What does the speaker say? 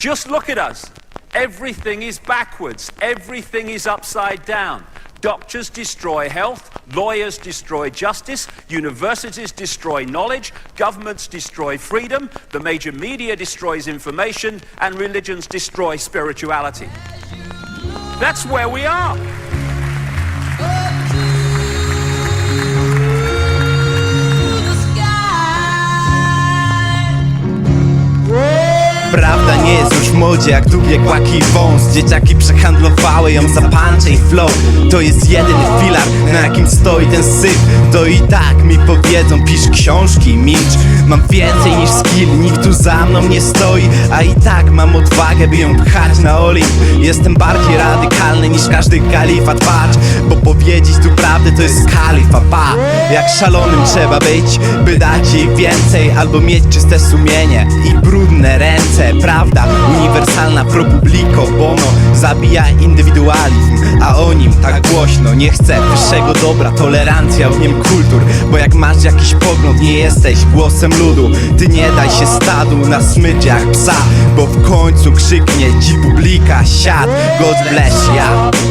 Just look at us. Everything is backwards. Everything is upside down. Doctors destroy health, lawyers destroy justice, universities destroy knowledge, governments destroy freedom, the major media destroys information, and religions destroy spirituality. That's where we are. Prawda nie jest już w modzie jak długie kłaki i wąs. Dzieciaki przehandlowały ją za punch i flow. To jest jedyny filar, na jakim stoi ten syf. To i tak mi powiedzą, pisz książki, milcz. Mam więcej niż skill, nikt tu za mną nie stoi. A i tak mam odwagę, by ją pchać na olimp Jestem bardziej radykalny niż każdy kalifat, patrz Bo powiedzieć tu prawdę to jest kalifa, pa Jak szalonym trzeba być, by dać jej więcej Albo mieć czyste sumienie i brudne ręce. Prawda, uniwersalna pro publico bono Zabija indywidualizm, a o nim tak głośno Nie chcę. Wyższego dobra, tolerancja w nim kultur Bo jak masz jakiś pogląd, nie jesteś głosem ludu. Ty nie daj się stadu na jak psa Bo w końcu krzyknie ci publika God bless ya.